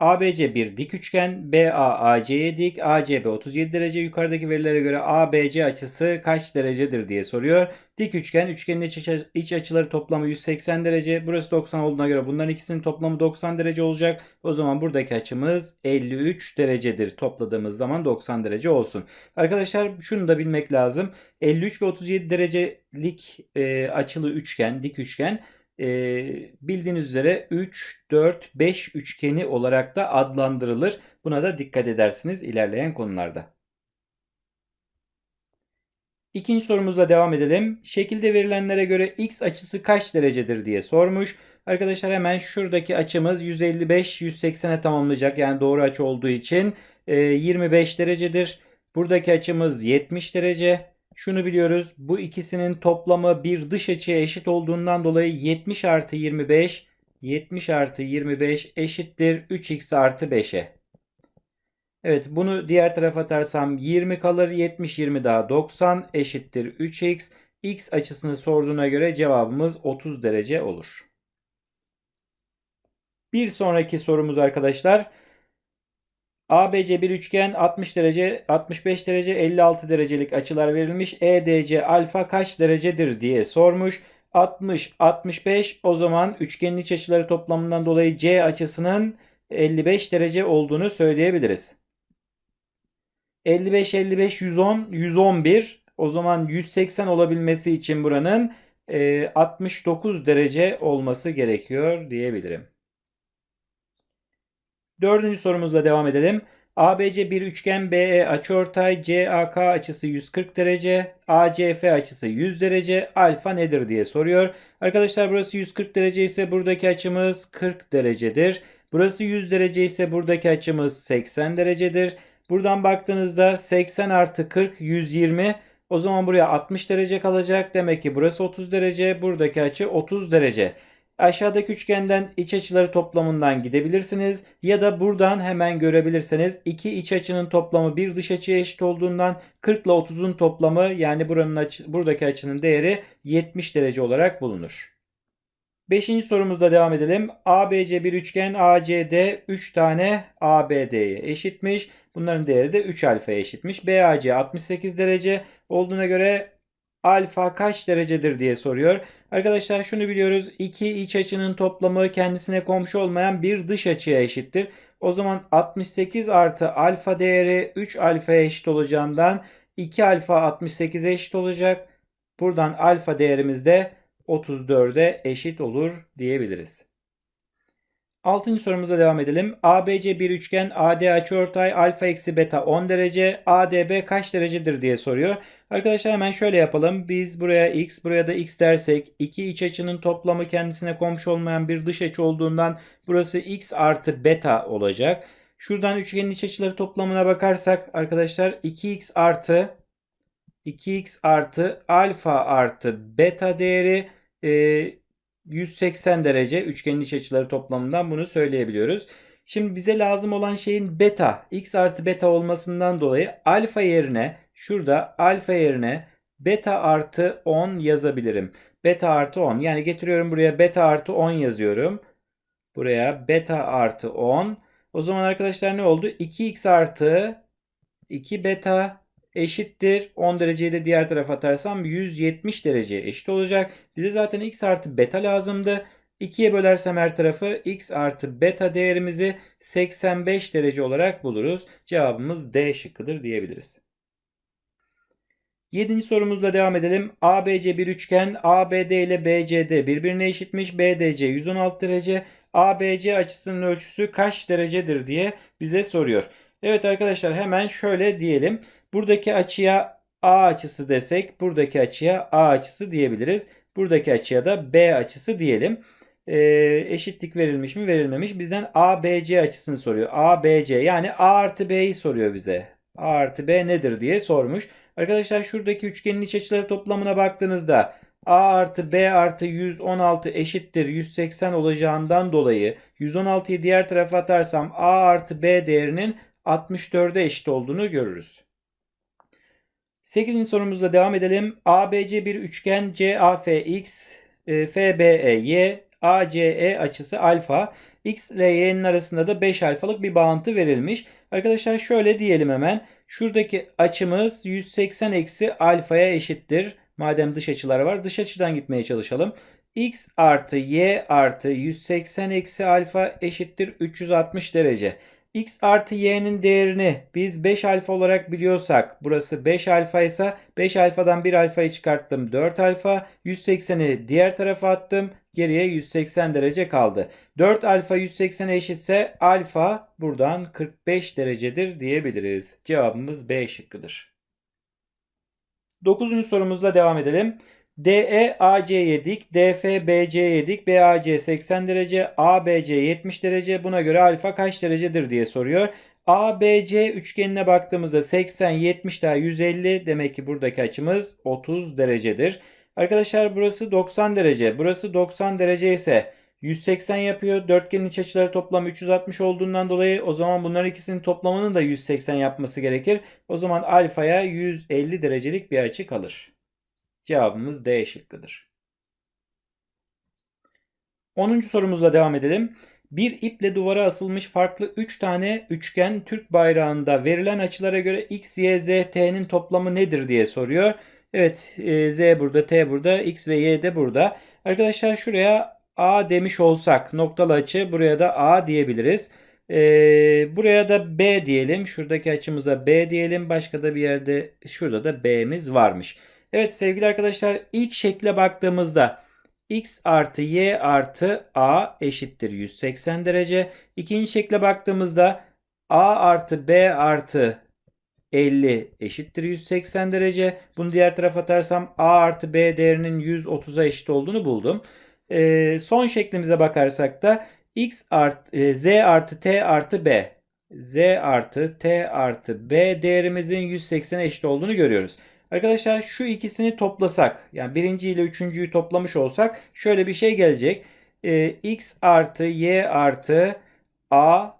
ABC bir dik üçgen, BA AC'ye dik, ACB 37 derece. Yukarıdaki verilere göre ABC açısı kaç derecedir diye soruyor. Dik üçgen, üçgenin iç, açı- iç açıları toplamı 180 derece. Burası 90 olduğuna göre bunların ikisinin toplamı 90 derece olacak. O zaman buradaki açımız 53 derecedir. Topladığımız zaman 90 derece olsun. Arkadaşlar şunu da bilmek lazım. 53 ve 37 derecelik e, açılı üçgen, dik üçgen e, bildiğiniz üzere 3, 4, 5 üçgeni olarak da adlandırılır. Buna da dikkat edersiniz ilerleyen konularda. İkinci sorumuzla devam edelim. Şekilde verilenlere göre x açısı kaç derecedir diye sormuş. Arkadaşlar hemen şuradaki açımız 155 180'e tamamlayacak. Yani doğru açı olduğu için e, 25 derecedir. Buradaki açımız 70 derece. Şunu biliyoruz. Bu ikisinin toplamı bir dış açıya eşit olduğundan dolayı 70 artı 25 70 artı 25 eşittir 3x artı 5'e. Evet bunu diğer tarafa atarsam 20 kalır. 70 20 daha 90 eşittir 3x. X açısını sorduğuna göre cevabımız 30 derece olur. Bir sonraki sorumuz arkadaşlar. ABC bir üçgen 60 derece, 65 derece, 56 derecelik açılar verilmiş. EDC alfa kaç derecedir diye sormuş. 60, 65 o zaman üçgenin iç açıları toplamından dolayı C açısının 55 derece olduğunu söyleyebiliriz. 55, 55, 110, 111 o zaman 180 olabilmesi için buranın e, 69 derece olması gerekiyor diyebilirim. Dördüncü sorumuzla devam edelim. ABC bir üçgen BE açıortay CAK açısı 140 derece, ACF açısı 100 derece, alfa nedir diye soruyor. Arkadaşlar burası 140 derece ise buradaki açımız 40 derecedir. Burası 100 derece ise buradaki açımız 80 derecedir. Buradan baktığınızda 80 artı 40 120 o zaman buraya 60 derece kalacak. Demek ki burası 30 derece buradaki açı 30 derece. Aşağıdaki üçgenden iç açıları toplamından gidebilirsiniz ya da buradan hemen görebilirsiniz. İki iç açının toplamı bir dış açıya eşit olduğundan 40 ile 30'un toplamı yani buranın açı, buradaki açının değeri 70 derece olarak bulunur. Beşinci sorumuzla devam edelim. ABC bir üçgen ACD 3 tane ABD'ye eşitmiş. Bunların değeri de 3 alfaya eşitmiş. BAC 68 derece olduğuna göre alfa kaç derecedir diye soruyor. Arkadaşlar şunu biliyoruz. İki iç açının toplamı kendisine komşu olmayan bir dış açıya eşittir. O zaman 68 artı alfa değeri 3 alfaya eşit olacağından 2 alfa 68'e eşit olacak. Buradan alfa değerimiz de 34'e eşit olur diyebiliriz. Altıncı sorumuza devam edelim. ABC bir üçgen AD açıortay alfa eksi beta 10 derece ADB kaç derecedir diye soruyor. Arkadaşlar hemen şöyle yapalım. Biz buraya x buraya da x dersek iki iç açının toplamı kendisine komşu olmayan bir dış açı olduğundan burası x artı beta olacak. Şuradan üçgenin iç açıları toplamına bakarsak arkadaşlar 2x artı 2x artı alfa artı beta değeri 180 derece üçgenin iç açıları toplamından bunu söyleyebiliyoruz. Şimdi bize lazım olan şeyin beta, x artı beta olmasından dolayı alfa yerine şurada alfa yerine beta artı 10 yazabilirim. Beta artı 10 yani getiriyorum buraya beta artı 10 yazıyorum. Buraya beta artı 10. O zaman arkadaşlar ne oldu? 2x artı 2 beta eşittir. 10 dereceyi de diğer tarafa atarsam 170 dereceye eşit olacak. Bize zaten x artı beta lazımdı. 2'ye bölersem her tarafı x artı beta değerimizi 85 derece olarak buluruz. Cevabımız D şıkkıdır diyebiliriz. Yedinci sorumuzla devam edelim. ABC bir üçgen ABD ile BCD birbirine eşitmiş. BDC 116 derece. ABC açısının ölçüsü kaç derecedir diye bize soruyor. Evet arkadaşlar hemen şöyle diyelim. Buradaki açıya A açısı desek buradaki açıya A açısı diyebiliriz. Buradaki açıya da B açısı diyelim. Ee, eşitlik verilmiş mi verilmemiş. Bizden ABC açısını soruyor. ABC yani A artı B'yi soruyor bize. A artı B nedir diye sormuş. Arkadaşlar şuradaki üçgenin iç açıları toplamına baktığınızda A artı B artı 116 eşittir 180 olacağından dolayı 116'yı diğer tarafa atarsam A artı B değerinin 64'e eşit olduğunu görürüz. 8. sorumuzla devam edelim. ABC bir üçgen CAFX, e, FBEY, ACE açısı alfa. X ile Y'nin arasında da 5 alfalık bir bağıntı verilmiş. Arkadaşlar şöyle diyelim hemen. Şuradaki açımız 180 eksi alfaya eşittir. Madem dış açılar var dış açıdan gitmeye çalışalım. X artı Y artı 180 eksi alfa eşittir 360 derece. X artı Y'nin değerini biz 5 alfa olarak biliyorsak burası 5 alfa ise 5 alfadan 1 alfayı çıkarttım 4 alfa 180'i diğer tarafa attım geriye 180 derece kaldı. 4 alfa 180'e eşitse alfa buradan 45 derecedir diyebiliriz. Cevabımız B şıkkıdır. 9. sorumuzla devam edelim. DE AC'ye dik, DF BC'ye dik, BAC 80 derece, ABC 70 derece. Buna göre alfa kaç derecedir diye soruyor. ABC üçgenine baktığımızda 80, 70 daha 150 demek ki buradaki açımız 30 derecedir. Arkadaşlar burası 90 derece. Burası 90 derece ise 180 yapıyor. Dörtgenin iç açıları toplamı 360 olduğundan dolayı o zaman bunların ikisinin toplamının da 180 yapması gerekir. O zaman alfaya 150 derecelik bir açı kalır. Cevabımız D şıkkıdır. 10. sorumuzla devam edelim. Bir iple duvara asılmış farklı 3 tane üçgen Türk bayrağında verilen açılara göre x, y, z, t'nin toplamı nedir diye soruyor. Evet e, z burada, t burada, x ve y de burada. Arkadaşlar şuraya a demiş olsak noktalı açı buraya da a diyebiliriz. Ee, buraya da B diyelim. Şuradaki açımıza B diyelim. Başka da bir yerde şurada da B'miz varmış. Evet sevgili arkadaşlar ilk şekle baktığımızda x artı y artı a eşittir 180 derece. İkinci şekle baktığımızda a artı b artı 50 eşittir 180 derece. Bunu diğer tarafa atarsam a artı b değerinin 130'a eşit olduğunu buldum. Ee, son şeklimize bakarsak da x artı e, z artı t artı b z artı t artı b değerimizin 180'e eşit olduğunu görüyoruz. Arkadaşlar şu ikisini toplasak yani birinci ile üçüncüyü toplamış olsak şöyle bir şey gelecek. Ee, x artı y artı a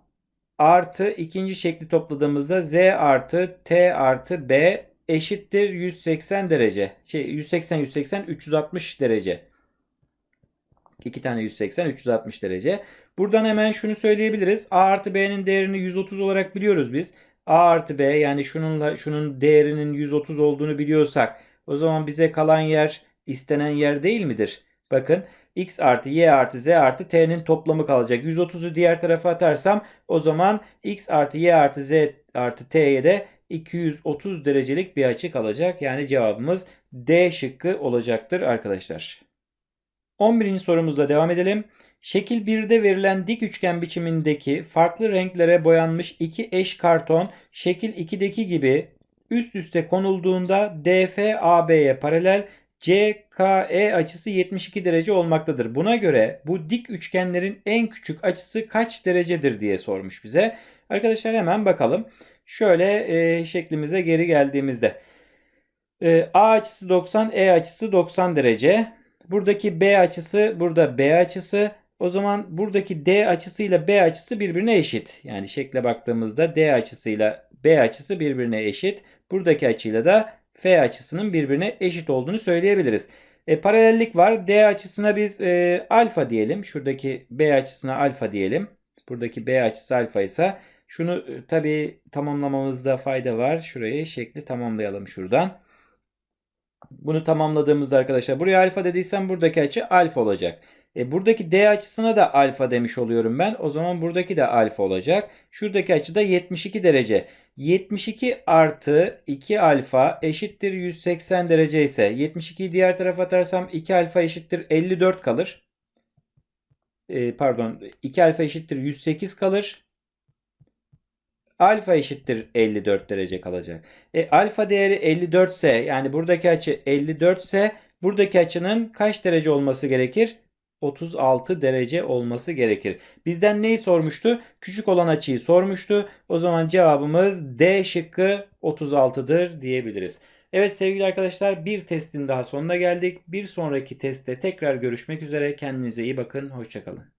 artı ikinci şekli topladığımızda z artı t artı b eşittir 180 derece. Şey 180 180 360 derece. İki tane 180 360 derece. Buradan hemen şunu söyleyebiliriz. A artı B'nin değerini 130 olarak biliyoruz biz. A artı B yani şununla şunun değerinin 130 olduğunu biliyorsak o zaman bize kalan yer istenen yer değil midir? Bakın x artı y artı z artı t'nin toplamı kalacak. 130'u diğer tarafa atarsam o zaman x artı y artı z artı t'ye de 230 derecelik bir açı kalacak. Yani cevabımız D şıkkı olacaktır arkadaşlar. 11. sorumuzla devam edelim. Şekil 1'de verilen dik üçgen biçimindeki farklı renklere boyanmış iki eş karton şekil 2'deki gibi üst üste konulduğunda DF AB'ye paralel CKE açısı 72 derece olmaktadır. Buna göre bu dik üçgenlerin en küçük açısı kaç derecedir diye sormuş bize. Arkadaşlar hemen bakalım. Şöyle e, şeklimize geri geldiğimizde e, A açısı 90, E açısı 90 derece. Buradaki B açısı, burada B açısı. O zaman buradaki D açısıyla B açısı birbirine eşit. Yani şekle baktığımızda D açısıyla B açısı birbirine eşit. Buradaki açıyla da F açısının birbirine eşit olduğunu söyleyebiliriz. E, paralellik var. D açısına biz e, alfa diyelim. Şuradaki B açısına alfa diyelim. Buradaki B açısı alfa ise şunu e, tabi tamamlamamızda fayda var. Şurayı şekli tamamlayalım şuradan. Bunu tamamladığımızda arkadaşlar buraya alfa dediysem buradaki açı alfa olacak. E, buradaki D açısına da alfa demiş oluyorum ben. O zaman buradaki de alfa olacak. Şuradaki açı da 72 derece. 72 artı 2 alfa eşittir 180 derece ise 72'yi diğer tarafa atarsam 2 alfa eşittir 54 kalır. E, pardon 2 alfa eşittir 108 kalır. Alfa eşittir 54 derece kalacak. E, alfa değeri 54 ise yani buradaki açı 54 ise buradaki açının kaç derece olması gerekir? 36 derece olması gerekir. Bizden neyi sormuştu? Küçük olan açıyı sormuştu. O zaman cevabımız D şıkkı 36'dır diyebiliriz. Evet sevgili arkadaşlar bir testin daha sonuna geldik. Bir sonraki testte tekrar görüşmek üzere. Kendinize iyi bakın. Hoşçakalın.